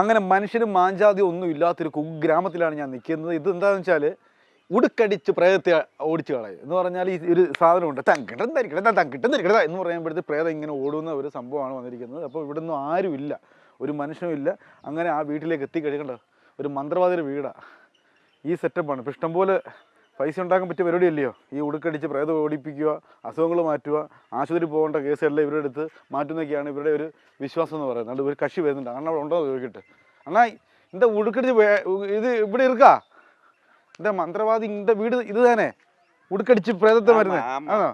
അങ്ങനെ മനുഷ്യനും മാഞ്ചാതി ഒന്നും ഇല്ലാത്തൊരു കുഗ്രാമത്തിലാണ് ഞാൻ നിൽക്കുന്നത്. ഇത് എന്താണെന്ന് വെച്ചാൽ ഉടുക്കടിച്ച് പ്രേതത്തെ ഓടിച്ചു കളയും. എന്ന് പറഞ്ഞാൽ ഈ ഒരു സാധനമുണ്ട് തങ്കിട്ടം തരിക്കട തങ്കിട്ടം തരിക്കട എന്ന് പറയുമ്പോഴത്തെ പ്രേതം ഇങ്ങനെ ഓടുന്ന ഒരു സംഭവമാണ് വന്നിരിക്കുന്നത്. അപ്പോൾ ഇവിടെ ഒന്നും ആരുമില്ല ഒരു മനുഷ്യനും ഇല്ല. അങ്ങനെ ആ വീട്ടിലേക്ക് എത്തിക്കഴിയണ്ട ഒരു മന്ത്രവാദിയുടെ വീടാണ് ഈ സെറ്റപ്പാണ് ഇഷ്ടംപോലെ പൈസ ഉണ്ടാക്കാൻ പറ്റിയ പരിപാടിയല്ലയോ ഈ ഉടുക്കടിച്ച് പ്രേതം ഓടിപ്പിക്കുക അസുഖങ്ങൾ മാറ്റുക ആശുപത്രി പോകേണ്ട കേസുകളെല്ലാം ഇവരുടെ അടുത്ത് മാറ്റുന്നൊക്കെയാണ് ഇവരുടെ ഒരു വിശ്വാസം എന്ന് പറയുന്നത്. അതുകൊണ്ട് ഒരു കക്ഷി വരുന്നുണ്ട്. അങ്ങനെ അവിടെ ഉണ്ടോ ചോദിക്കട്ടെ. അണ്ണാ എന്റെ ഉടുക്കടിച്ച് ഇത് ഇവിടെ ഇരിക്കാ. എന്റെ മന്ത്രവാദി എന്റെ വീട് ഇത് തന്നെ. ഉടുക്കടിച്ച് പ്രേതത്തെ മരുന്ന് ആണോ?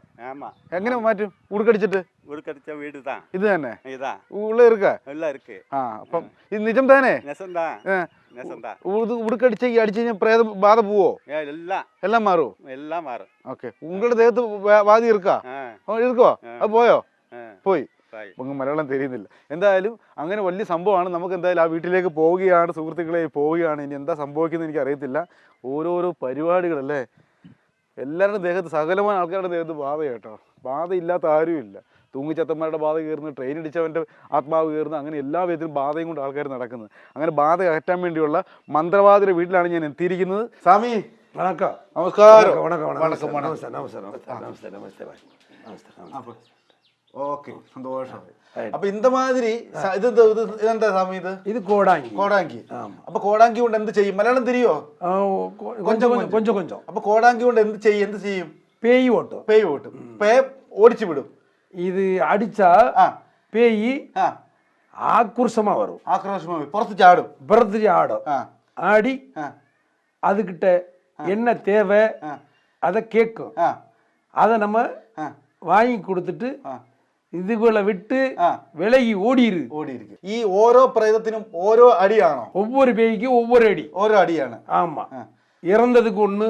എങ്ങനെ മാറ്റും? ഉടുക്കടിച്ചിട്ട്? ഉടുക്കടിച്ച വീട് ഇത്. തന്നെ? ഉള്ള ഇരിക്കാ? ആ അപ്പം ഇത് നിജം തന്നെ? ഉടുക്കടിച്ച് അടിച്ചു കഴിഞ്ഞാൽ ബാധ പോവോ? എല്ലാം. എല്ലാം മാറുമോ എല്ലാം മാറും. ഓക്കെ. ഉങ്ങളുടെ ദേഹത്ത് ബാധ ഇറുക്കാ? ഇറുക്കോ? അത് പോയോ? പോയി. മലയാളം തിരിയുന്നില്ല. എന്തായാലും അങ്ങനെ വലിയ സംഭവമാണ്. നമുക്ക് എന്തായാലും ആ വീട്ടിലേക്ക് പോവുകയാണ് സുഹൃത്തുക്കളെ പോവുകയാണ്. ഇനി എന്താ സംഭവിക്കുന്നത് എനിക്ക് അറിയത്തില്ല. ഓരോരോ പരിപാടികളല്ലേ എല്ലാവരുടെ ദേഹത്ത് സകലമായ ആൾക്കാരുടെ ദേഹത്ത് ബാധ കേട്ടോ. ബാധയില്ലാത്ത ആരുമില്ല. തൂങ്ങിച്ചത്തന്മാരുടെ ബാധ കയറുന്നു ട്രെയിൻ ഇടിച്ചവന്റെ ആത്മാവ് കയറുന്നു അങ്ങനെ എല്ലാ വിധത്തിലും ബാധയും കൊണ്ട് ആൾക്കാർ നടക്കുന്നത്. അങ്ങനെ ബാധ അകറ്റാൻ വേണ്ടിയുള്ള മന്ത്രവാദിയുടെ വീട്ടിലാണ് ഞാൻ എത്തിയിരിക്കുന്നത്. സ്വാമി വണക്കം. നമസ്കാരം. വണക്കം വണക്കം നമസ്തേ നമസ്തേ നമസ്തേ നമസ്തേ ഓക്കെ. സന്തോഷം. അപ്പൊ ഇന്തമാതിരി ഇത് ഇതെന്താ സമയത്ത് ഇത്? കോടാങ്കി. കോടാങ്കി. അപ്പൊ കോടാങ്കി കൊണ്ട് എന്ത് ചെയ്യും? മലയാളം തിരിയോ? കൊഞ്ചം കൊഞ്ചം കൊഞ്ചം അപ്പൊ കോടാങ്കി കൊണ്ട് എന്ത് ചെയ്യും? എന്ത് ചെയ്യും? പേയ് ഓട്ടും പേയ് ഓട്ടും പേ ഓടിച്ചു വിടും. இது அடிச்சா ആ பேய் ആ ஆக்ரோஷமா வரும் ആക്രോശമായി പുറത്ത് ചാടും பிறத்துட்டு ஆடும் ആ ஆடி ആ அதுகிட்ட என்ன தேவை ആ அதை கேட்கும் ആ அதை நம்ம ആ வாங்கி கொடுத்துட்டு ആ இதுகளை விட்டு ആ விலகி ஓடிரு ഓടിയിരിക്കും ഈ ഓരോ പ്രേതത്തിനും ഓരോ അടിയാണോ ஒவ்வொரு பேய்க்கும் ஒவ்வொரு அடி ഓരോ അടിയാണ് ஆமா ஆ. இறந்ததுக்கு ஒண்ணு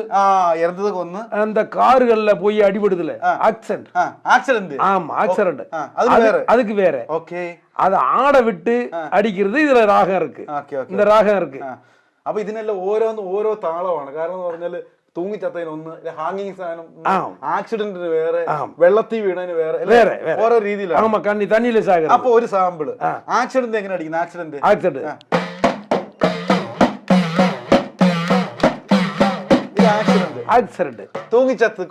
இறந்ததுக்கு ஒண்ணு அந்த கார்கள்ல போய் அடிபடுதுல ஆக்சிடென்ட் ஆக்சிடென்ட் ஆமா ஆக்சிடென்ட் அது வேற அதுக்கு வேற ஓகே அத ஆட விட்டு அடிக்கிறது இதுல ராகம் இருக்கு இந்த ராகம் இருக்கு അപ്പൊ ഇതിനെല്ലാം ഓരോന്ന് ഓരോ താളമാണ്. കാരണം എന്ന് പറഞ്ഞാൽ തൂങ്ങിച്ചത്തതിന് ഒന്ന് ഹാങ്ങിങ് സാധനം ആക്സിഡന്റിന് വേറെ വെള്ളത്തിൽ വീണതിന് വേറെ വേറെ ഓരോ രീതിയിലാണ്. അപ്പൊ ഒരു സാമ്പിൾ ആക്സിഡന്റ് എങ്ങനെ അടിക്കുന്നത് ആക്സിഡന്റ് ആക്സിഡന്റ് ആക്സിഡന്റ് തൂങ്ങിച്ചത്ത്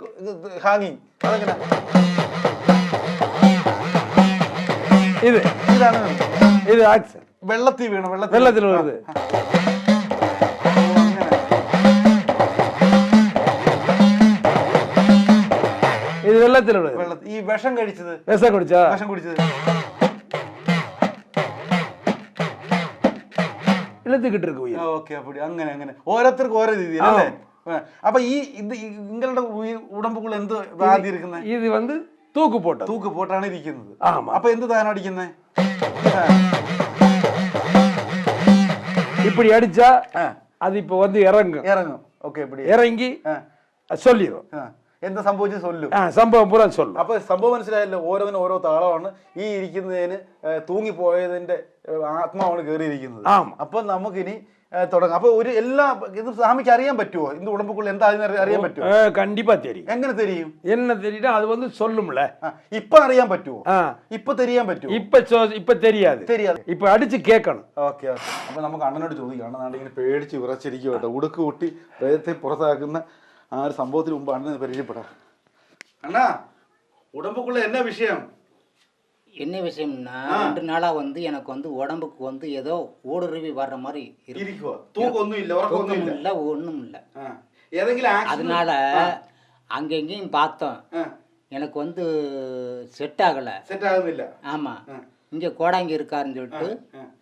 ഹാങ്ങിങ് അതെങ്ങനെ? ഇത്. ഇതാണ്. ഇത് ആക്സിഡന്റ് വെള്ളത്തിൽ വീണ് വെള്ളത്തിൽ വെള്ളത്തിൽ വീണത്. ഇത് വെള്ളത്തിലുള്ളത് ഈ വിഷം കഴിച്ചത്? വിഷം കുടിച്ചാ വിഷം കുടിച്ചത്? വെള്ളത്തിൽ കിട്ടിരിക്കും ഓക്കെ അപ്പടി. അങ്ങനെ അങ്ങനെ. ഓരോരുത്തർക്കും ഓരോ രീതിയിൽ അല്ലേ? ആ. അപ്പൊ ഈ ഇത് ഈ നിങ്ങളുടെ ഉയി- ഉടമ്പുകൾ എന്ത് ആദ്യം ഇരിക്കുന്നത് இது வந்து தூக்கு போட்டது തൂക്ക് പോട്ടാണ് ഇരിക്കുന്നത് ஆமா അപ്പൊ എന്ത് താനം അടിക്കുന്നത് இப்படி அடிச்சா ആ. அது இப்ப வந்து இறங்கும் ഇറങ്ങും ഓക്കെ ഇപ്പടി இறங்கி ആ. சொல்லிடும் ആ. എന്താ സംഭവിച്ചു സൊല്ലു? ആ സംഭവം പുറം സൊല്ലു. അപ്പൊ സംഭവം മനസ്സിലായല്ലോ ഓരോന്നിന് ഓരോ താളമാണ് ഈ ഇരിക്കുന്നതിന് തൂങ്ങിപ്പോയതിന്റെ ആത്മാവാണ് കയറിയിരിക്കുന്നത് അപ്പൊ നമുക്കിനി തുടങ്ങാം. അപ്പൊ ഒരു എല്ലാ ഇത് സ്വാമിക്ക് അറിയാൻ പറ്റുമോ இந்த ഉടമ്പുക്കുള്ള എന്താ അറിയാൻ പറ്റുമോ കണ്ടിപ്പാ தெரியும் എങ്ങനെ தெரியும் എന്നെ தெரியும் അത് வந்து சொல்லும்ல ഇപ്പൊ അറിയാൻ പറ്റുമോ ഇപ്പൊ தெரிയാൻ പറ്റുമോ ഇപ്പൊ ഇപ്പൊ தெரியாது தெரியாது ഇപ്പൊ അടിച്ച് കേക്കണം. Okay okay. അപ്പൊ നമുക്ക് അണ്ണനോട് ചോദിക്കണം അണ്ണനാണ് ഇങ്ങനെ പേടിച്ച് വിറച്ചിരിക്കും കേട്ടോ. ഉടുക്ക് കൂട്ടി വേദത്തെ പുറത്താക്കുന്ന ആ ഒരു സംഭവത്തിന് മുമ്പ് അണ്ണനെ പരിചയപ്പെടാം അണ്ണാ ഉടമ്പുക്കുള്ള എന്നാ വിഷയം என்ன விஷயம்னா ரெண்டு நாளா வந்து எனக்கு வந்து உடம்புக்கு வந்து ஏதோ ஊடுருவி வர்ற மாதிரி இருக்கு ഇരിക്കുക തൂക്കൊന്നുമില്ല ഉറക്കമൊന്നുമില്ല தூக்கம் இல்லை ஒன்றும் இல்லை ആ. ഏതെങ്കിലും accident- அதனால அங்கெங்கேயும் பார்த்தோம் ആ, எனக்கு வந்து செட் ஆகலை സെറ്റ് ആകുന്നില്ല ஆமாம் இங்கே கோடாங்கி இருக்காருன்னு சொல்லிட்டு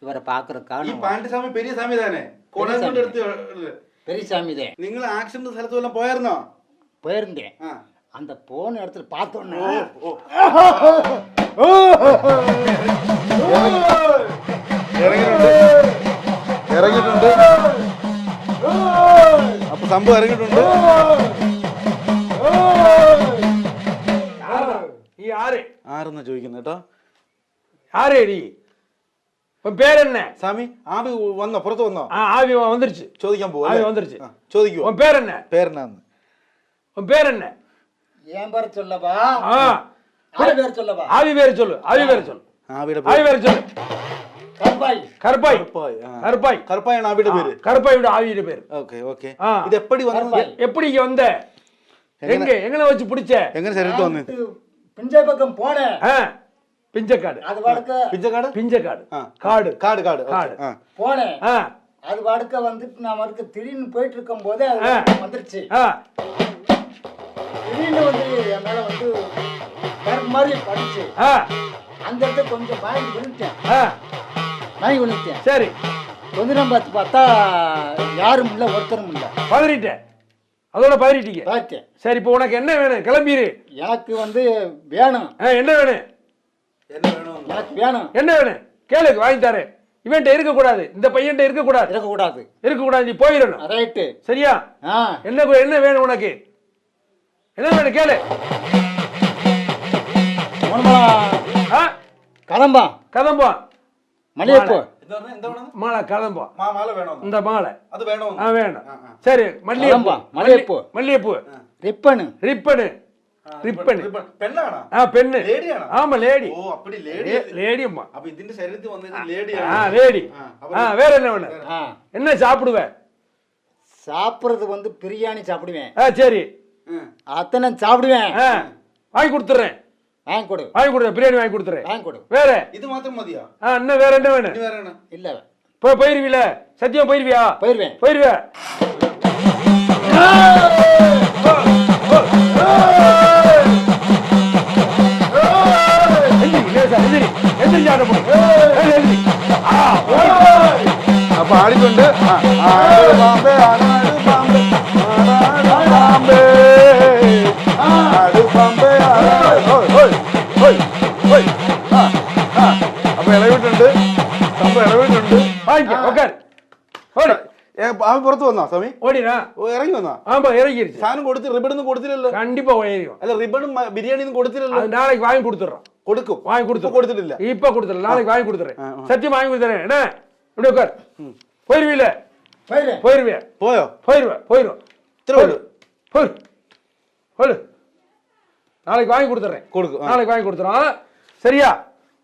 இவரை ഈ பார்க்கறதுக்காக പാണ്ടി സ്വാമി പെരിയ സ്വാമി തന്നെ കോടാങ്കൂടെ അടുത്ത് ഉള്ള. பெரியசாமி தான் നിങ്ങൾ ആക്സിഡന്റ് സ്ഥലത്ത് വല്ലതും പോയായിരുന്നോ போயிருந்தேன் ആ. அந்த போன இடத்துல பார்த்தோன்னே ഇറങ്ങിയിട്ടുണ്ട് ഇറങ്ങിയിട്ടുണ്ട് അപ്പൊ സംഭവം ഇറങ്ങിയിട്ടുണ്ട് நீ யாரு ആരെന്നാ ചോദിക്കുന്നത് കേട്ടോ யாரு நீ உன் பேர் என்ன? சாமி ஆவி வந்தோம் புறத்து வந்தோம். ஆவி வந்துருச்சு. சோதிக்காம போ ஆவி வந்துருச்சு. சோதிக்கும் உன் பேர் என்ன? பேர் என்ன? உன் பேர் என்ன? என் பேர் சொல்லவா? ஆவி பேர் சொல்லப்பா ஆவி பேர் சொல்லு ஆவி பேர் சொல்லு. ஆவிட ஆவி பேர். சொல்லு. கருப்பாய். கருப்பாய். கருப்பாய் கருப்பாய். ஆவியோட பேரு. கருப்பாயோட ஆவிட பேர். Okay okay. இது எப்படி வந்த எப்படி இங்க வந்த? எங்க எங்களை வச்சு பிடிச்ச? எங்க சரி எடுத்து வந்து பிஞ்சை பக்கம் போனேன். பிஞ்சக்காடு. அது பாடுக்க பிஞ்சக்காடு? பிஞ்சக்காடு. காடு. காடு காடு. காடு. போனேன். அது பாடுக்க வந்துட்டு நான் வந்து திடீர்னு போயிட்டு இருக்கும் போதே வந்துருச்சு. திடீர்னு வந்து என் மேல வந்து மாதிரி படிச்சு அந்த இடத்துல கொஞ்சம் பயந்து விழுந்துட்டேன். மயங்கி விழுந்துட்டேன். சரி. கொஞ்சம் நேரம் பார்த்து பார்த்தா யாரும் இல்லை ஒருத்தரும் இல்லை. பதறிட்டேன். அதோட பதறிட்டீங்க. பார்த்தேன் சரி இப்போ உனக்கு என்ன வேணும்? கிளம்பிடு எனக்கு வந்து வேணும். என்ன வேணும்? என்ன வேணும்? வேணும். என்ன வேணும்? கேளுக்கு வாங்கி தரேன். இவன்ட்ட இருக்க கூடாது இந்த பையன்ட்ட இருக்க கூடாது இருக்க கூடாது இருக்க கூடாது நீ போயிடணும். ரைட்டு சரியா? ஆ. என்ன என்ன வேணும் உனக்கு? என்ன வேணும்? கேளு. ஆ? கதம்பா. கதம்பா. மல்லிகைப்பூ. மாலை. கதம்பா. மாலை வேணும் இந்த மாலை. அது வேணும் ஆ வேணும். சரி மல்லிகைப்பூ. மல்லிகைப்பூ. மல்லிகைப்பூ. ரிப்பனு. ரிப்பனு. ரிப்பனு പെണ്ണാണോ ஆ பெண்ணு ലേഡിയാണോ ஆமா லேடி ഓ അപ്പടി ലേഡി லேடி அம்மா അപ്പൊ ഇതിന്റെ ശരീരത്തിൽ വന്നത് ஆ ലേഡിയാണ് லேடி ஆ, ஆ வேற என்ன வேணும் ஆ என்ன சாப்பிடுவ சாப்பிட்றது வந்து பிரியாணி சாப்பிடுவேன் ஆ சரி அத்தனை சாப்பிடுவேன் ஆ வாங்கி கொடுத்துட்றேன் வாங்கி கொடு வாங்கி கொடுத்துறேன் பிரியாணி வாங்கி கொடுத்துறேன் வாங்கி கொடு வேற ഇത് മാത്രം മതിയോ ஆ இன்னும் வேற என்ன வேணும் ഇനി വേറെ ആണ് இல்லை போய் போயிருவீல சத்தியம் போயிருவியா போயிடுவேன் போயிருவியா പാടിക്കൊണ്ട്. ബാമ്പേ ആടാട് ബാമ്പേ ആടാട് ബാമ്പേ ആട് ബാമ്പേ അപ്പൊ ഇളവിട്ടുണ്ട്. സംഭവം ഇളവിട്ടുണ്ട്. ഓക്കെ അവൻ പുറത്ത് വന്നാ സ്വാമി ஓடிடா. ഓ, ഇറങ്ങി വന്നാ ஆமா இறங்கிருச்சு സാധനം കൊടുത്ത് റിബണൊന്നും കൊടുത്തില്ലല്ലോ கண்டிப்பா ஏறிடும் അല്ല റിബണും ബിരിയാണിയും കൊടുത്തില്ലല്ലോ அது நாளைக்கு வாங்கி கொடுத்துட்றோம் കൊടുക്കും வாங்கி ഇപ്പൊ கொடுத்துரு കൊടുത്തിട്ടില്ല இப்ப கொடுத்துறேன் நாளைக்கு வாங்கி கொடுத்துறேன் ஆ, ஆ. சத்தியம் வாங்கி கொடுத்துறேன் என்ன இப்படி உட்கார் போயிருவீல போயிடுவேன் போயிருவியா പോയോ போயிருவேன் போயிருவேன் ഇത്ര ഉള്ളൂ போயிரு போயிரு நாளைக்கு வாங்கி கொடுத்துட்றேன் കൊടുക്കും ആ. நாளைக்கு வாங்கி கொடுத்துறோம் சரியா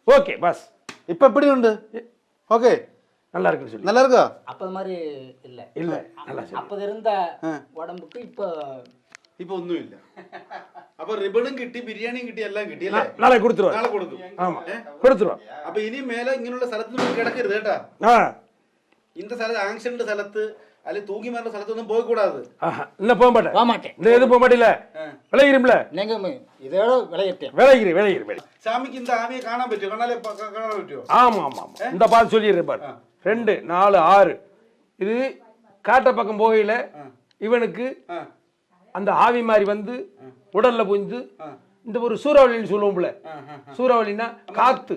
ஓகே பஸ் ഇപ്പൊ എപ്പടിയുണ്ട് ഓക്കെ நல்லா இருக்குன்னு சொல்லி நல்லா இருக்கா அப்போ மாதிரி இல்லை இல்லை நல்லா சொல்லி அப்போ இருந்த உடம்புக்கு இப்போ இப்போ ஒன்றும் இல்லை அப்போ ரிபனும் கிட்டி பிரியாணியும் கிட்டி எல்லாம் கிட்டி நாளை கொடுத்துருவோம் நாளை கொடுக்கும் ஆமாம் கொடுத்துருவோம் அப்போ இனி மேலே ഇങ്ങനെയുള്ള സ്ഥലത്ത് കിടക്കരുത് കേട്ടാ ആ இந்த സ്ഥലത്ത് ആങ്ഷന്റെ സ്ഥലത്ത് അല്ലെങ്കിൽ തൂങ്ങി മാറുന്ന സ്ഥലത്തൊന്നും പോയി കൂടാതെ ഇന്ന പോകാൻ പാട്ടെ പോകാൻ മാട്ടെ ഇന്ന ഏത് പോകാൻ പാടില്ല വിളയിരുമ്പിള ഞങ്ങൾ ഇതോടെ വിളയിട്ടെ വിളയിരി വിളയിരി സാമിക്ക് ഇന്ന് ആമിയെ കാണാൻ പറ്റുമോ കാണാൻ കാണാൻ പറ്റുമോ ആമാ ആമാ എന്താ പാൽ ചൊല്ലിയിരുന്നു ரெண்டு நாலு ஆறு. இது காட்டை பக்கம் போகையில் இவனுக்கு அந்த ஆவி மாதிரி வந்து உடல்ல புஞ்சு இந்த ஒரு சூறாவளின்னு சொல்லுவோம்ல சூறாவளின்னா காத்து.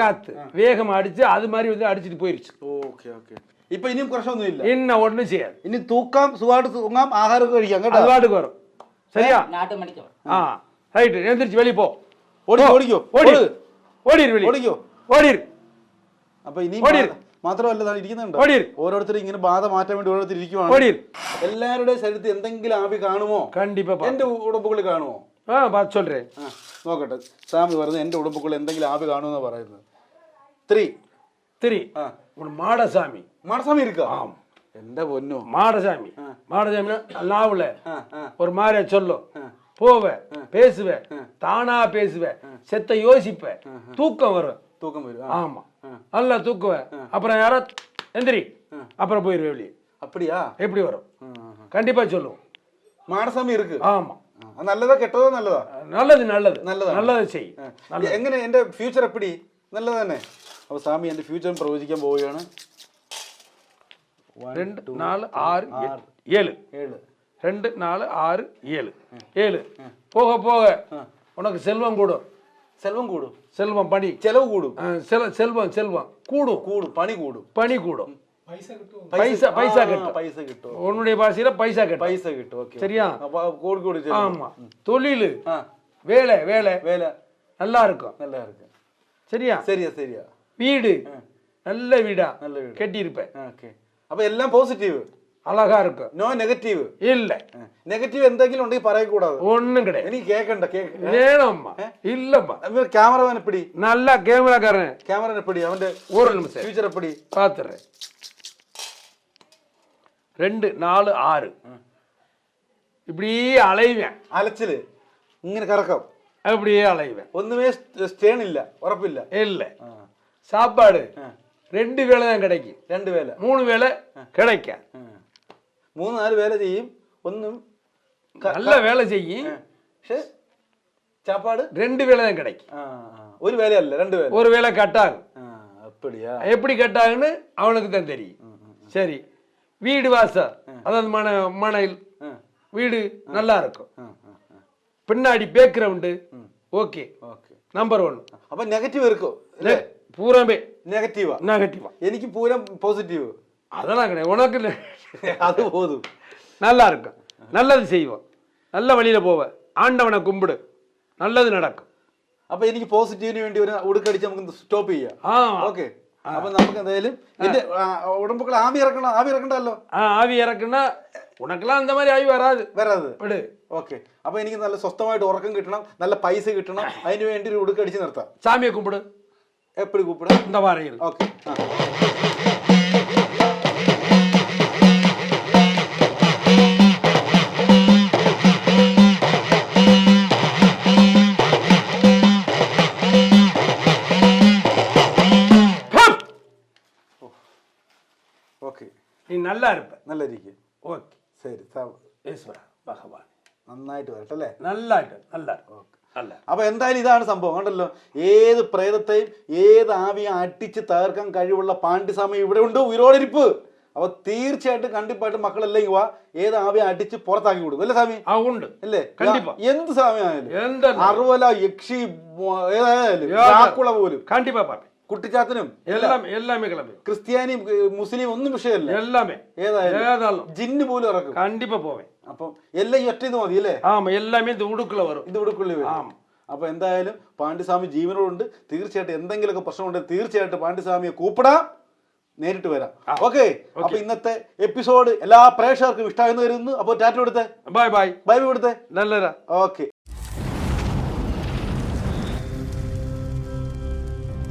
காத்து வேகமா அடிச்சு அது மாதிரி வந்து அடிச்சிட்டு போயிருச்சு. Okay okay. இப்போ இனியும் குறைச்சொன்னும் இல்லை? என்ன ஒன்றும் செய்யாது. இனி தூக்கம் சுவாடு தூங்காம் ஆகாரம் கழிக்காங்க அது வாட்டுக்கு வரும். சரியா? ஆ ரைட்டு. எழுந்திரிச்சு வெளியே போ. ஓடி ஓடிக்கோ. ஓடி. ஓடிடு வெளியே. ஓடிக்கோ. ஓடிடு. അപ്പൊ ഇനി ഓടി. മാത്രമല്ല ദാ ഇരിക്കുന്നുണ്ട് ഓടി. ഓരോരുത്തർ ഇങ്ങനെ ബാധ മാറ്റാൻ വേണ്ടി ഓരോരുത്തർ ഇരിക്കുവാണ് ஓடிரு എല്ലാവരുടെയും ശരീരത്തിൽ എന്തെങ്കിലും ആവി കാണുമോ கண்டிப்பா பா എന്റെ ഉടമ്പുകളിൽ കാണുമോ ஆ பார்த்து சொல்றேன் ആ നോക്കട്ടെ സ്വാമി പറയുന്നത് എന്റെ ഉടമ്പുകളിൽ എന്തെങ്കിലും ആവി കാണുമെന്ന് പറയുന്നത് ത്രീ திரி ആ உன் மாடசாமி മാടസ്വാമി ഇരിക്ക ஆம் എന്റെ പൊന്നോ மாடசாமி மாடசாமினா நாவுல ആ ആ ஒரு மாதிரியா சொல்லும் போவ பேசுவ தானா பேசுவ செத்த யோசிப்ப தூக்கம் வரும் தூக்கம் போயிடும் ஆமா. நல்லா தூக்குவேன். அப்புறம் யாரோ எந்திரி அப்புறம் போயிடுவேன் வெளியே. அப்படியா? எப்படி வரும்? கண்டிப்பா சொல்லுவோம். மாடசாமி இருக்கு. ஆமா. நல்லதா கெட்டதோ நல்லதா? நல்லது நல்லது. நல்லது? നല്ലത് ചെയ്യും എങ്ങനെ എൻ്റെ ഫ്യൂച്ചർ എപ്പിടി? നല്ലത് തന്നെ അപ്പോൾ സ്വാമി എൻ്റെ ഫ്യൂച്ചറും പ്രവചിക്കാൻ പോവുകയാണ്. ரெண்டு நாலு ஆறு எட்டு, ஏழு ഏഴ്. ரெண்டு நாலு ஆறு ஏழு ஏழு போக போக உனக்கு செல்வம் கூடும் செல்வம் கூடும். செல்வம் பணி. செலவு கூடும். செல்வம் செல்வம். கூடும். கூடும் பணி கூடும். பணி கூடும். பைசா பைசா கட்டும். பைசா கட்டும். உன்னுடைய பாஷையில பைசா கட்டும். பைசா கட்டும் ஓகே சரியா? கோடி கோடி ஆமா. தொழில். வேலை வேலை. வேலை. நல்லா இருக்கும். நல்லா இருக்கும் சரியா? சரியா சரியா. வீடு. நல்ல வீடா. நல்ல வீடு. கட்டியிருப்பேன். ஓகே. அப்போ எல்லாம் பாசிட்டிவ் അഴകാ നോ നെഗറ്റീവ് ഇല്ല. നെഗറ്റീവ് എന്തെങ്കിലും ഉണ്ടെങ്കിൽ പറയക്കൂടാതെ. ഒന്നും കിട എനിക്ക് കേക്കണ്ട കേക്കണ്ട ഇല്ലമ്മ. ക്യാമറമാൻ പിടി. നല്ല ക്യാമറക്കാരൻ ക്യാമറ പിടി. അവന്റെ ഫ്യൂച്ചർ എപ്പിടി പാത്ര. രണ്ട് നാല് ആറ്. ഇപ്പടി അലയുവേ അലച്ചിൽ. ഇങ്ങനെ കറക്കം. എപ്പിടിയേ അലയുവേ ഒന്നുമേ സ്റ്റേൺ ഇല്ല. ഉറപ്പില്ല. ഇല്ല. സാപ്പാട്. രണ്ടു വേള ഞാൻ കിടക്കും രണ്ടു വേല മൂന്ന് വേള കിടക്കാം മൂന്ന് നാല് വേല ചെയ്യും ഒന്നും ക- நல்ல வேலை செய்யும் പക്ഷെ ചാപ്പാട് ரெண்டு வேளை தான் கிடைக்கும் ആ, ആ. ഒരു വേലയല്ല രണ്ട് വേല ஒரு வேளை கட்டாகும் ആ, അപ്പടിയാ எப்படி கட்டாகுன்னு அவனுக்கு தான் தெரியும் சரி வீடு வாசல் அதாவது மன மணல் ആ, வீடு நல்லா இருக்கும் ആ, ആ, ആ. பின்னாடி background okay okay number one അപ്പൊ നെഗറ്റീവ് ഇരിക്കോ അല്ലേ பூராமே നെഗറ്റീവാ நெகட்டிவா എനിക്ക് പൂരം പോസിറ്റീവ് அதெல்லாம் கிடையாது உனக்கு இல்ல. അത് പോതും நல்லா இருக்கும் நல்லது செய்வோம் நல்ல வழியில போவ ஆண்டவனை கும்பிடு நல்லது நடக்கும் അപ്പൊ എനിക്ക് പോസിറ്റീവിന് വേണ്ടി ഒരു ഉടുക്കടിച്ച് നമുക്ക് സ്റ്റോപ്പ് ചെയ്യാം ஆ ഓക്കെ അപ്പൊ നമുക്ക് എന്തായാലും എന്റെ ആ, ഉടമ്പുകൾ ആവി ഇറക്കണം ആവി ഇറക്കണ്ടല്ലോ ஆ, ஆவி இறக்குன்னா உனக்கெல்லாம் அந்த மாதிரி ஆவி வராது വരാത് விடு ഓക്കെ അപ്പൊ എനിക്ക് നല്ല സ്വസ്ഥമായിട്ട് ഉറക്കം കിട്ടണം നല്ല പൈസ കിട്ടണം അതിന് വേണ്ടി ഒരു ഉടുക്കടിച്ച് നിർത്താം சாமியை கும்பிடு എപ്പോഴും കൂപ്പിടാം இந்த வாரையில் ഓക്കെ ഓക്കെ நல்லா இருப்ப നല്ല ഇരിക്കും ஓகே ശരി സാ- ஈஸ்வரா பகவான் നന്നായിട്ട് വരട്ടെ അല്ലേ நல்லா இருக்கு நல்லா இருக்கு நல்லா இருக்கு. അപ്പൊ എന്തായാലും ഇതാണ് സംഭവം കണ്ടല്ലോ ഏത് പ്രേതത്തെയും ഏത് ആവിയും അടിച്ച് തകർക്കാൻ കഴിവുള്ള പാണ്ഡ്യസ്വാമി ഇവിടെ ഉണ്ട് ഉയരോടിരിപ്പ് അപ്പൊ തീർച്ചയായിട്ടും കണ്ടിപ്പായിട്ട് മക്കളെല്ലാം ഇവ ഏത് ആവിയെ അടിച്ച് പുറത്താക്കി കൊടുക്കും അല്ലേ സ്വാമി ஆ உண்டு അല്ലേ കണ്ടിപ്പാ. എന്ത് സ്വാമി ആയാലും எந்த അറുവല യക്ഷി മോ- ഏതായാലും ഏതാ- ഡ്രാക്കുള പോലും கண்டிப்பா பார்ப்பேன் കുട്ടിച്ചാത്തനും എല്ലാം എല്ലാമേ കിളമ്പി ക്രിസ്ത്യാനിയും മുസ്ലിം ഒന്നും വിഷയമല്ല. എല്ലാമേ. ഏതായാലും ഏതാളും ജിന്ന് പോലും ഇറക്കും. കണ്ടിപ്പാ പോവേ. അപ്പം എല്ലാം ഒറ്റ ഇത് മതി അല്ലേ? ആ എല്ലാമേ ഇത് ഉടുക്കുള്ള വരും. ഇത് ഉടുക്കുള്ള അപ്പൊ എന്തായാലും പാണ്ഡ്യസ്വാമി ജീവനോടുണ്ട്. തീർച്ചയായിട്ടും എന്തെങ്കിലുമൊക്കെ പ്രശ്നമുണ്ടെങ്കിൽ തീർച്ചയായിട്ടും പാണ്ഡ്യസ്വാമിയെ കൂപ്പിടാം. നേരിട്ട് വരാം. ഓക്കെ? അപ്പൊ ഇന്നത്തെ എപ്പിസോഡ് എല്ലാ പ്രേക്ഷകർക്കും ഇഷ്ടമായിരുന്നു കരുതുന്നു. അപ്പോൾ ടാറ്റ കൊടുത്തേ. ബൈ. ബൈ ബൈ കൊടുത്തേ. നല്ലതാ. ഓക്കെ.